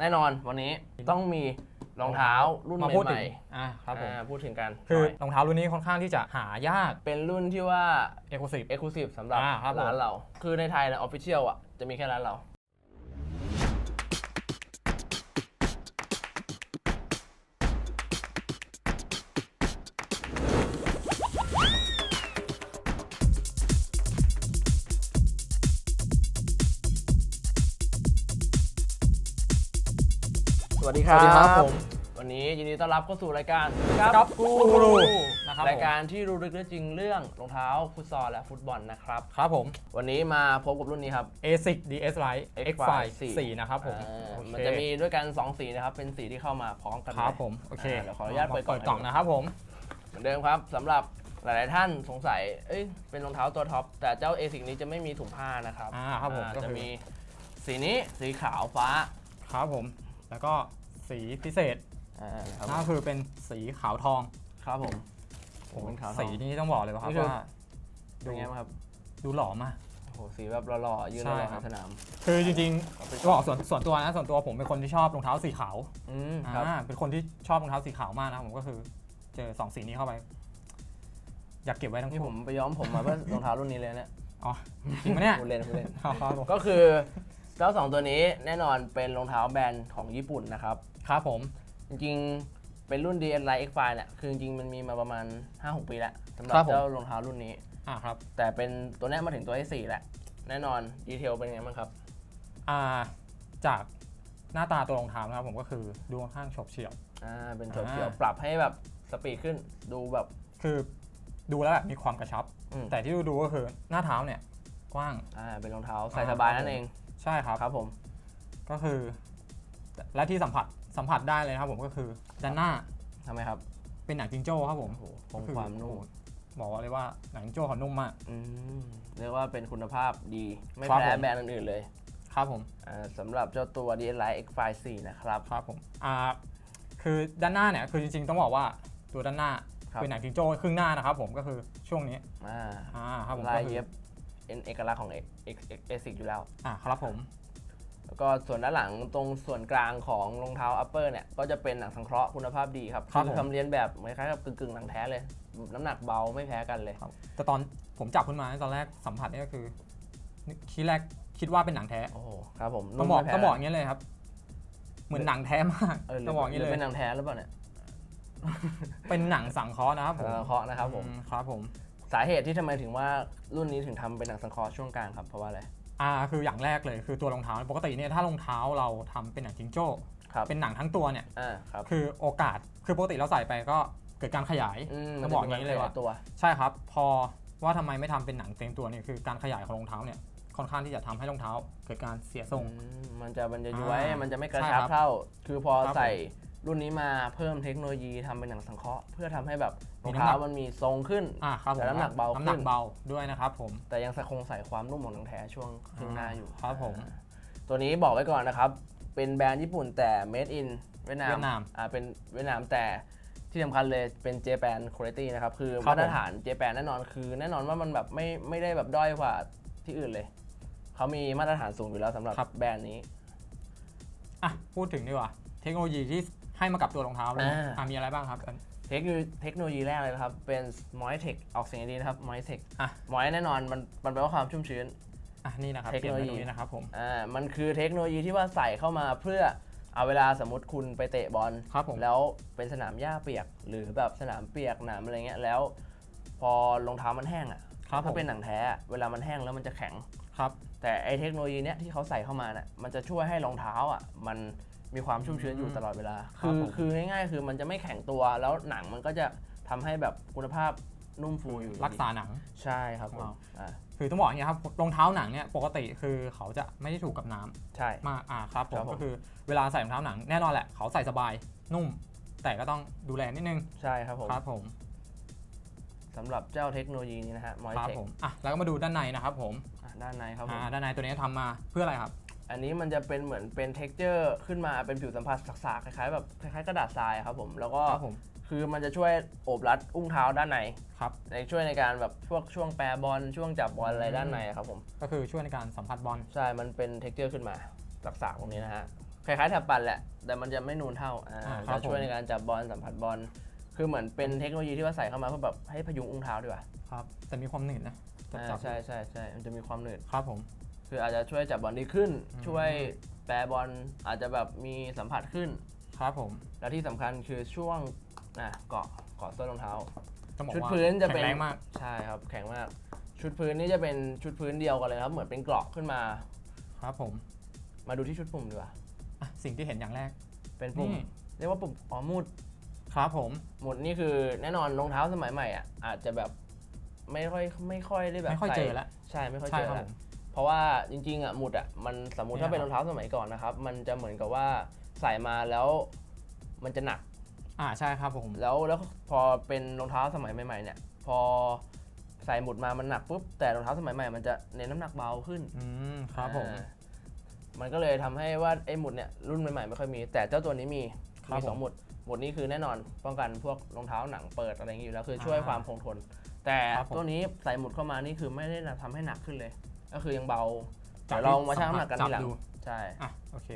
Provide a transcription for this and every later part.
แน่นอนวันนี้ต้องมีรองเท้ารุ่นมาใหพูดถึงม่อ่าๆครับผมอ่าพูดถึงกันคือหน่ยรองเท้ารุ่นนี้ค่อนข้างที่จะหายากเป็นรุ่นที่ว่า เอกลุศิ Exclusive สำหรับอ่าครับผม ร้านเรา คือในไทยนะ Official อะ จะมีแค่ร้านเรา สวัสดีครับ สวัสดีครับผม วันนี้ยินดีต้อนรับเข้าสู่รายการกับกูกูรูรูนะครับรายการที่รู้ลึกเรื่องจริงเรื่องรองเท้าฟุตซอลและฟุตบอลนะครับ ครับผม วันนี้มาพบกับรุ่นนี้ครับ ASIC DS Lite X5 4 4นะครับผมอ่าโอเคมันจะมีด้วยกัน 2 สีนะครับ เป็นสีที่เข้ามาพร้อมกันครับเลยผม โอเคอ่าเดี๋ยวขออนุญาตเปิดกล่องกล่องนะครับผม เหมือนเดิมครับสำหรับหลาย ๆ ท่านสงสัย เอ้ย เป็นรองเท้าตัวท็อป แต่เจ้าเอซิกนี้จะไม่มีถุงผ้านะครับ อ่า ครับผมอ่าก็จะคือมีสีนี้ สีขาวฟ้า ครับผม แล้วก็สีพิเศษอ่าครับนั่นก็คือเป็นสีขาวทองครับผมโอ้โหเป็นขาวทอง สีนี้ต้องบอกเลยว่าครับนี่คือ ว่าเป็ดูนไงบ้างครับดูหล่อมาก โอ้โหสีแบบหล่อๆยืนใช่หล่อๆครัในบ สนาม คือจริงเอาไปๆจะบอกส่วนส่วนตัวนะส่วนตัวผมเป็นคนที่ชอบรองเท้าสีขาวอืมครับ อ่าเป็นคนที่ชอบรองเท้าสีขาวมากนะครับผมก็คือ เจอสองสีนี้เข้าไป อยากเก็บไว้ทั้งนี่คู่ผมไปย้อมผมมาเพื่อรองเท้ารุ่นนี้เลยเนี่ยอ๋อจริงไหมเนี่ย คุณเล่นคุณเล่นครับผมก็คือ เจ้าสองตัวนี้แน่นอนเป็นรองเท้าแบรนด์ของญี่ปุ่นนะครับ ครับผม จริงๆ เป็นรุ่น DN Lite X5 เนี่ย คือจริงๆ มันมีมาประมาณ 5-6 ปีแล้วสำหรับครับผม เจ้ารองเท้ารุ่นนี้ อ่าครับ แต่เป็นตัวเนี้ยมาถึงตัวที่4แล้ว แน่นอนดีเทลเป็นไงบ้างครับ อ่า จากหน้าตาตัวรองเท้านะครับผมก็คือดูค่อนข้างฉบเฉี่ยว อ่า เป็นเฉียวอ่าเฉียวปรับให้แบบสปีดขึ้นดูแบบ คือดูแล้วแบบมีความกระชับ อืม แต่ที่ดูดูก็คือหน้าเท้าเนี่ยกว้าง อ่าเป็นรองเท้าใส่อ่าสบายครับนั่นเอง ใช่ครับครับผม ก็คือ และที่สัมผัสสัมผัสได้เลยนะครับผมก็คือด้านหน้าทำไมครับ เป็นหนังจิงโจ้ครับผมโอ้โหคก็งคือความนุ่มโอ้โหบอกเลยว่าหนังจิงโจ้เขานุ่มมากอืมเรียกว่าเป็นคุณภาพดี ไม่ครับแพ้ผมแบรนด์อื่นๆเลย ครับผมอ่าสำหรับเจ้าตัว DN Lite X5 4นะครับครับผมอ่าคือด้านหน้าเนี่ยคือจริงๆต้องบอกว่าตัวด้านหน้าครับเป็นหนังจิงโจ้ครึ่งหน้านะครับผมก็คือช่วงนี้อ่าอ่าครับผมลายก็คือเย็บ เป็นเอกลักษณ์ของเอกเอซิกอยู่แล้ว อ่าครับผม แล้วก็ส่วนด้านหลังตรงส่วนกลางของรองเท้า upper เนี่ย ก็จะเป็นหนังสังเคราะห์คุณภาพดีครับครับคือผม ทำเรียนแบบคล้ายๆกับกึ่งๆหนังแท้เลย น้ำหนักเบาไม่แพ้กันเลย ครับแต่ตอนผมจับขึ้นมาตอนแรกสัมผัสเนี่ยก็คือทีแรกคิดว่าเป็นหนังแท้โอ้โหครับผมต้องบอกนุ่มไม่แพ้ต้องบอกอย่างนี้เลยครับ เหมือนหนังแท้มากเออหรืต้องบอกอย่างนี้หรืเลยเป็นหนังแท้หรือเปล่าเนี่ยเป็นหนังสังเคราะห์นะครับผม สังเคราะห์นะครับผม อืครับผม สาเหตุที่ทำไมถึงว่ารุ่นนี้ถึงทำเป็นหนังสังเคราะห์ช่วงกลางครับเพราะว่าอะไร อ่าคืออย่างแรกเลยคือตัวรองเท้าปกติเนี่ยถ้ารองเท้าเราทำเป็นหนังจิงโจ้ครับ เป็นหนังทั้งตัวเนี่ยอ่าครับคือโอกาสคือปกติเราใส่ไปก็เกิดการขยายมต้องบอกอย่างนี้เลยว่ามัจะป็นตัว ใช่ครับ พอว่าทำไมไม่ทำเป็นหนังเต็มตัวเนี่ยคือการขยายของรองเท้าเนี่ยค่อนข้างที่จะทำให้รองเท้า เกิดการเสียทรงอืมมันจะมันจะย้วยอ่ามัมันจะไม่กระใช่ชับครับเท่า คือพอครับใส่ รุ่นนี้มาเพิ่มเทคโนโลยีทำเป็นหนังสังเคราะห์เพื่อทำให้แบบรมีองน้ำหนัเท้ากมันมีทรงขึ้น อ่าครับผมแต่น้ำหนักเบาน้ำหนัขึ้กน เบาด้วยนะครับผม แต่ยังคงใส่ความนุ่มของหนังแท้ช่วงครึ่งหน้าอยู่ครับผมอ่าตัวนี้บอกไว้ก่อนนะครับ เป็นแบรนด์ญี่ปุ่นแต่ made in เวียดนามเวียดนามอ่าเป็นเวียดนามแต่ที่สำคัญเลยเป็น Japan quality นะครับ คือครับมาตรฐาน Japan แน่นอนคือ แน่นอนว่ามันแบบไม่ไม่ได้แบบด้อยกว่าที่อื่นเลย เขามีมาตรฐานสูงอยู่แล้วสำหรับแบรนด์นี้ อะพูดถึงดีกว่า เทคโนโลยีที่ ให้มากับตัวรองเท้าเลยอ่า อะมีอะไรบ้างครับเทคโนโลยีเทคโนโลยีแรกเลยนะครับ เป็น Moitech ออกเสียงดีนะครับ Moitech อะมอยแน่นอนมันมันแปลว่าความชุ่มชื้น อะนี่นะครับเทคโนโลยีขียนไว้ตรงนี้นะครับผมอ่ามันคือเทคโนโลยีที่ว่าใส่เข้ามาเพื่อเอาเวลาสมมติคุณไปเตะบอล ครับผม แล้วเป็นสนามหญ้าเปียก หรือแบบสนามเปียกหนามอะไรเงี้ยแล้ว พอรองเท้ามันแห้งอะครับผถ้ามเป็นหนังแท้อะเวลามันแห้งแล้วมันจะแข็ง ครับ แต่ไอเทคโนโลยีเนี้ยที่เขาใส่เข้ามาน่ะมันจะช่วยให้รองเท้าอะมัน มีความชุ่มชื้นอยู่ตลอดเวลาครับคือผมคือง่ายๆคือมันจะไม่แข็งตัวแล้วหนังมันก็จะทำให้แบบคุณภาพนุ่มฟูอยู่รักษาหนังใช่ครับผมว้าวอ่าคือต้องบอกอย่างนี้ครับรองเท้าหนังเนี่ยปกติคือเขาจะไม่ได้ถูกกับน้ำใช่มากอ่าครับผครัมบผมก็คือเวลาใส่รองเท้าหนังแน่นอนแหละเขาใส่สบายนุ่ม แต่ก็ต้องดูแลนิดนึงใช่ครับผมครับผมสำหรับเจ้าเทคโนโลยีนี้นะฮะมอยครับเทคผมอะแล้วก็มาดูด้านในนะครับผมด้านในครับผมอ่าด้านในตัวนี้ทำมาเพื่ออะไรครับ อันนี้มันจะเป็นเหมือนเป็น t e x t อร์ขึ้นมาเป็นผิวสัมผัสสากๆคล้ายๆแบบคล้ายๆกระดาษทรายครับผมแล้วก็ครับผมคือมันจะช่วยโอบรัดอุ้งเท้าด้านในครับ ในช่วยในการแบบช่วงช่วงแปรบอลช่วงจับบอลอะไรอืมด้านในครับผม ก็คือช่วยในการสัมผัสบอล ใช่ มันเป็น t e x t อร์ขึ้นมาสากๆตรงนี้นะฮะ คล้ายๆแถบปั่นแหละ แต่มันจะไม่นูนเท่าอ่าอ่าครัจะบช่วยผม ในการจับบอลสัมผัสบอล คือเหมือนเป็นเทคโนโลยีที่ว่าใส่เข้ามาเพื่อแบบให้พยุงอุ้งเท้าดีกว่าครับ แต่มีความหนืดนะจับอ่าจับใช่ใช่ใช่มันจะมีความหนืด ครับผม คืออาจจะช่วยจับบอลดีขึ้นอืมช่วยแปรบอลอาจจะแบบมีสัมผัสขึ้น ครับผม แล้วที่สำคัญคือช่วงอะเกาะเกาะส้นรองเท้า ต้องบอกชุดว่าพื้นจะเป็นแข็งแรงมาก ใช่ครับ แข็งมาก ชุดพื้นนี่จะเป็นชุดพื้นเดียวกันเลยครับ เหมือนเป็นเกราะขึ้นมา ครับผมมาดูที่ชุดปุ่มดีกว่า อะสิ่งที่เห็นอย่างแรก เป็นปุ่ม นี่ เรียกว่าปุ่มอ๋อหมุดครับผม หมุดนี่คือแน่นอนรองเท้าสมัยใหม่อะอาจจะแบบไม่ค่อยไม่ค่อยได้แบบไม่ค่อยใส่เจอแล้วใช่ไม่ค่อยใช่เจอครับแล้วผม เพราะว่าจริงๆอะหมุดอะมันสมมุติเนี่ยถ้าเป็นรองเท้าสมัยก่อนนะครับ มันจะเหมือนกับว่าใส่มาแล้วมันจะหนัก อ่าใช่ครับผมแล้วแล้วพอเป็นรองเท้าสมัยใหม่ๆเนี่ย พอใส่หมุดมามันหนักปุ๊บแต่รองเท้าสมัยใหม่มันจะเน้นน้ำหนักเบาขึ้นอืมครับผม อ่ามันก็เลยทำให้ว่าไอ้หมุดเนี่ยรุ่นใหม่ๆไม่ค่อยมี แต่เจ้าตัวนี้มีครับมีสองผมหมุดหมุดนี้คือแน่นอนป้องกันพวกรองเท้าหนังเปิดอะไรอย่างนี้อยู่แล้วคือช่วยอ่าความคงทน แต่ครับผม ตัวนี้ใส่หมุดเข้ามานี่คือไม่ได้ทำให้หนักขึ้นเลย ก็คือยังเบาจับเดี๋ยวเรามาชั่งน้ำหนักกันจับทีหลังดู ใช่อะโอเค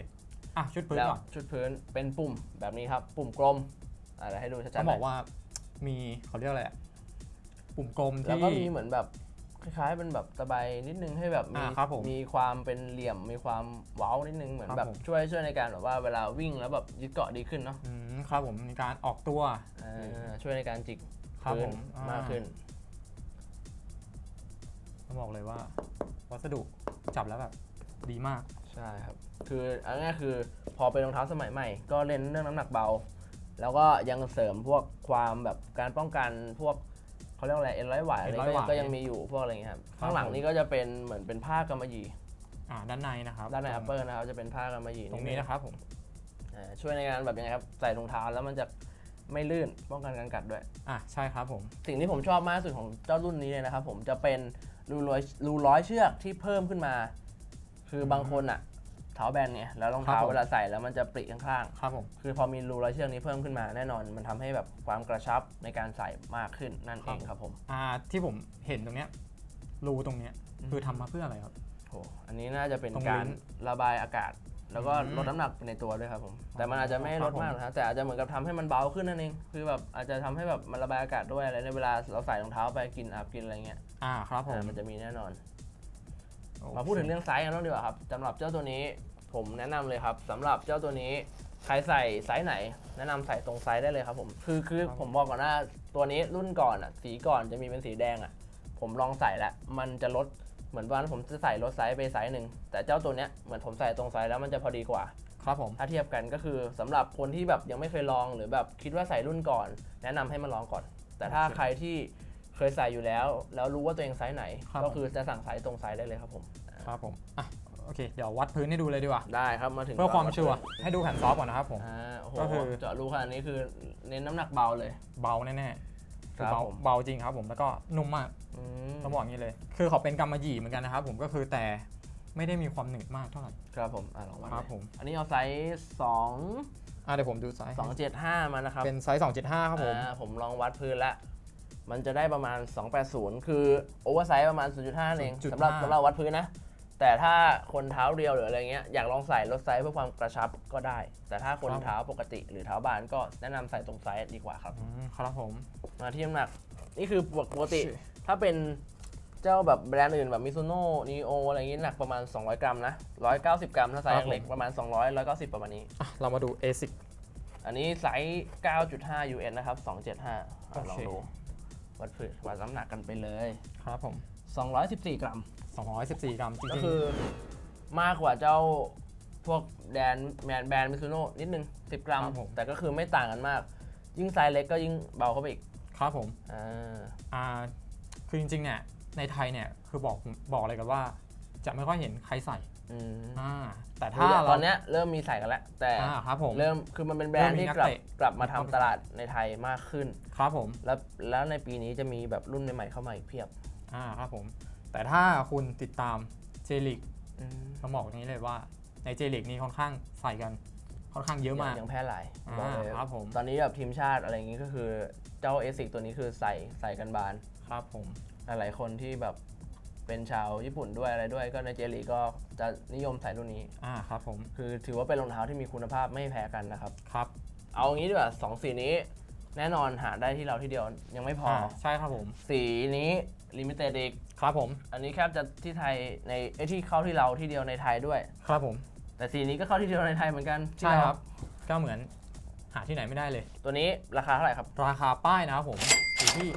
อะชุดพื้นแล้วก่อนชุดพื้นเป็นปุ่มแบบนี้ครับ ปุ่มกลมอะเดี๋ยวให้ดูชัดๆต้องหบน่อยกว่ามีเขาเรียกอะไรอะปุ่มกลมแล้วที่ก็มีเหมือนแบบคล้ายๆเป็นแบบตะไบนิดนึงให้แบบมีอ่าครับผมมีความเป็นเหลี่ยมมีความเว้านิดนึงเหมือนครับแบบผม ช่วยช่วยในการแบบว่าเวลาวิ่งแล้วแบบยึดเกาะดีขึ้นเนาะอืมครับผมมีการออกตัวอ่าช่วยในการจิกครับพื้ผนมอ่มากขึ้น ต้องบอกเลยว่า วัสดุจับแล้วแบบดีมาก ใช่ครับ คือเอันนี้ยคือพอเป็นรองเท้าสมัยใหม่ ก็เล่นเรื่องน้ำหนักเบา แล้วก็ยังเสริมพวกความแบบการป้องกันพวกเขาเรียกว่าอะไรเอ็นร้อยหวายอะไรเอ็นร้อยหวายก็ยังมีอยู่พวกอะไรอย่างเงี้ยครับครับข้างหลังผมนี่ก็จะเป็นเหมือนเป็นผ้ากำมะหยี่อ่าด้านในนะครับด้านในตรอังปเปอร์นะครับจะเป็นผ้ากำมะหยี่ตรงนี้นะครับผมอ่าช่วยในการแบบยังไงครับใส่รองเท้าแล้วมันจะ ไม่ลื่นป้องกันการกัดด้วย อะใช่ครับผม สิ่งที่ผมชอบมากที่สุดของเจ้ารุ่นนี้เลยนะครับผมจะเป็นรูร้อยรูร้อยเชือกที่เพิ่มขึ้นมา คือบางคนอะเท้าแบนเนี่ยแล้วรองเท้าครับผม เวลาใส่แล้วมันจะปริข้างครับผม ๆคือพอมีรูร้อยเชือกนี้เพิ่มขึ้นมาแน่นอน มันทำให้แบบความกระชับในการใส่มากขึ้นนั่นเองครับผม อ่าที่ผมเห็นตรงเนี้ยรูตรงเนี้ยคือทำมาเพื่ออะไรครับโอ้อันนี้น่าจะเป็นตรงการลิ้นระบายอากาศ แล้วก็อืมลดน้ำหนักไปในตัวด้วยครับผม แต่มันอาจจะไม่ครับลดมากผมนะครับแต่อาจจะเหมือนกับทำให้มันเบาขึ้นนั่นเอง คือแบบอาจจะทำให้แบบมันระบายอากาศด้วยอะไรในเวลาเราใส่รองเท้าไปกินอาบกินอะไรเงี้ยอ่าครับผมอ่ามันจะมีแน่นอนโอเคมาพูดถึงเรื่องไซส์กันบ้างดีกว่าครับสำหรับเจ้าตัวนี้ผมแนะนำเลยครับสำหรับเจ้าตัวนี้ใครใส่ไซส์ไหน แนะนำใส่ตรงไซส์ได้เลยครับผมคือคือผมบอกก่อนว่าตัวนี้รุ่นก่อนอะสีก่อนจะมีเป็นสีแดงอะ ผมลองใส่แล้วมันจะลด เหมือนวันผมจะใส่ลดไซส์ไปไซส์หนึ่งแต่เจ้าตัวเนี้ยเหมือนผมใส่ตรงไซส์แล้วมันจะพอดีกว่า ครับผม ถ้าเทียบกันก็คือสำหรับคนที่แบบยังไม่เคยลองหรือแบบคิดว่าใส่รุ่นก่อน แนะนำให้มาลองก่อน แต่ถ้าใครที่เคยใส่อยู่แล้ว แล้วรู้ว่าตัวเองไซส์ไหนก็คือจะสั่งไซส์ตรงไซส์ได้เลยครับผม ครับผมอะโอเค เดี๋ยววัดพื้นให้ดูเลยดีกว่า ได้ครับมาถึงเพื่อความตนชัวร์ให้ดูแผ่นซอฟต์ก่อนนะครับผม อ่าโอ้โหก็คือ เจาะรูขนาดนี้คือเน้นน้ำหนักเบาเลย เบาแน่ๆครัคือบเบาผม เบาจริงครับผมแล้วก็นุ่มมาก อืม ต้องบอกอย่างนี้เลย คือเขาเป็นกำมะหยี่เหมือนกันนะครับผมก็คือแต่ไม่ได้มีความหนืดมากเท่าไหร่ ครับผมอ่าลองวัดครับเลยผม อันนี้เอาไซส์สองอะเดี๋ยวผมดูไซส์สองเจ็ดห้ามานะครับเป็นไซส์275ครับผมอ่าผมลองวัดพื้นแล้วมันจะได้ประมาณ 280 คือโอเวอร์ไซส์ประมาณ 0.5เอง0.5สำหรับสำหรับวัดพื้นนะ แต่ถ้าคนเท้าเรียวหรืออะไรเงี้ยอยากลองใส่ลดไซส์เพื่อความกระชับก็ได้ แต่ถ้าคนเท้าปกติหรือเท้าบานก็แนะนำใส่ตรงไซส์ดีกว่าครับอืมครับผมมาที่น้ำหนัก นี่คือปกติ ถ้าเป็น เจ้าแบบแบรนด์อื่นแบบมิซูโน่นีโออะไรอย่างงี้หนักประมาณ 200 กรัมนะ 190 กรัมถ้าไซส์เล็กประมาณ 200 190 ประมาณนี้ อะเรามาดู ASIC อันนี้ไซส์ 9.5 UN นะครับ 275อะโอลองเคดูวัดพื้นวัดน้ำหนักกันไปเลย ครับผม 214 กรัม 214 กรัมจก็ริงคือมากกว่าเจ้าพวกแบรนด์แบรนด์แบรนด์มิซูโน่นิดนึง 10 กรัมแต่ก็คือไม่ต่างกันมาก ยิ่งไซส์เล็กก็ยิ่งเบาเข้าไปอีกๆครับผม อ่า อ่าคือจริงๆเนี่ย ในไทยเนี่ยคือบอกบอกเลยกันว่า จะไม่ค่อยเห็นใครใส่อืมอ่าแต่ถ้าถ้าตอนเนี้ยเริ่มมีใส่กันแล้ว แต่อ่าครับผม เริ่มคือมันเป็นแบรนด์เริ่มมีที่นักกลับเตะ กลับมาทำตลาดในไทยมากขึ้น ครับผม แล้วแล้วในปีนี้จะมีแบบรุ่นใหม่ๆเข้ามาอีกเพียบอ่าครับผม แต่ถ้าคุณติดตามเจลิกอืมต้องบอกอย่างนี้เลยว่าในเจลิกนี่ค่อนข้างใส่กันค่อนข้างเยอะมาก ยังแพร่หลายอ่าบอกเลยครับผม ตอนนี้แบบทีมชาติอะไรอย่างงี้ก็คือเจ้าเอซิกตัวนี้คือใส่ใส่กันบาน ครับผม หลายๆคนที่แบบเป็นชาวญี่ปุ่นด้วยอะไรด้วยก็ในเจลีก็จะนิยมใส่รุ่นนี้ อ่าครับผม คือถือว่าเป็นรองเท้าที่มีคุณภาพไม่แพ้กันนะครับ ครับ เอางี้ดีกว่าสองสีนี้ แน่นอนหาได้ที่เราที่เดียวยังไม่พออ่าใช่ครับผม สีนี้ลิมิเต็ดอีกครับผม อันนี้แคบจะที่ไทยในไอยที่เข้าที่เราที่เดียวในไทยด้วย ครับผม แต่สีนี้ก็เข้าที่เดียวในไทยเหมือนกันที่ใช่เาครับ ก็เหมือนหาที่ไหนไม่ได้เลย ตัวนี้ราคาเท่าไหร่ครับ ราคาป้ายนะครับผมอยู่ที่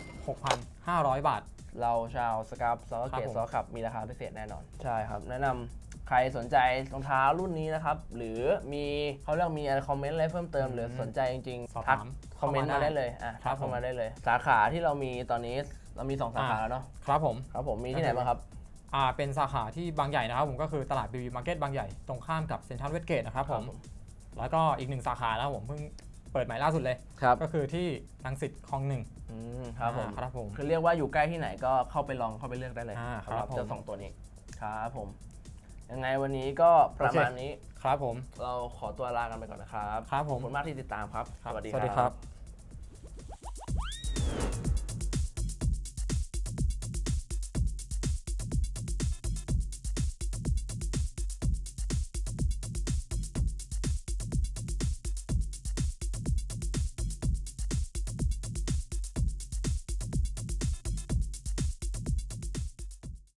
6,500 บาท เราชาวสครับซอครัเกบตผมซอขับมีราคาพิเศษแน่นอน ใช่ครับ แนะนำใครสนใจรองเท้ารุ่นนี้นะครับ หรือมีเขาเรียกมีอะไรคอมเมนต์อะไรเพิ่มเติม หรือสนใจจริงสอบๆทักถามคอมเมนต์เข้ามามาได้เลยอะครัทับกเข้าผมมาได้เลย สาขาที่เรามีตอนนี้เรามีสองสาขาอ่าแล้วเนาะครับผม ครับผมมีที่ไหนบ้างครับ อ่าเป็นสาขาที่บางใหญ่นะครับผมก็คือตลาดบีบีมาร์เก็ตบางใหญ่ตรงข้ามกับเซ็นทรัลเวสเกตนะครับผมแล้วก็อีกหนึ่งสาขานะครับผมเพิ่งเปิดใหม่ล่าสุดเลย ครับก็คือที่รังสิตคลองหนึ่ง อืมครับผมอ่าครับผมคือเรียกว่าอยู่ใกล้ที่ไหนก็เข้าไปลองเข้าไปเลือกได้เลยอ่าครับสำหรับผม เจ้าสองตัวนี้ครับผม ยังไงวันนี้ก็ประมาณนี้ครับผม เราขอตัวลากันไปก่อนนะครับครับผขอบม คุณมากที่ติดตามครับครับสวัสดีสวัสดีคครัรับบ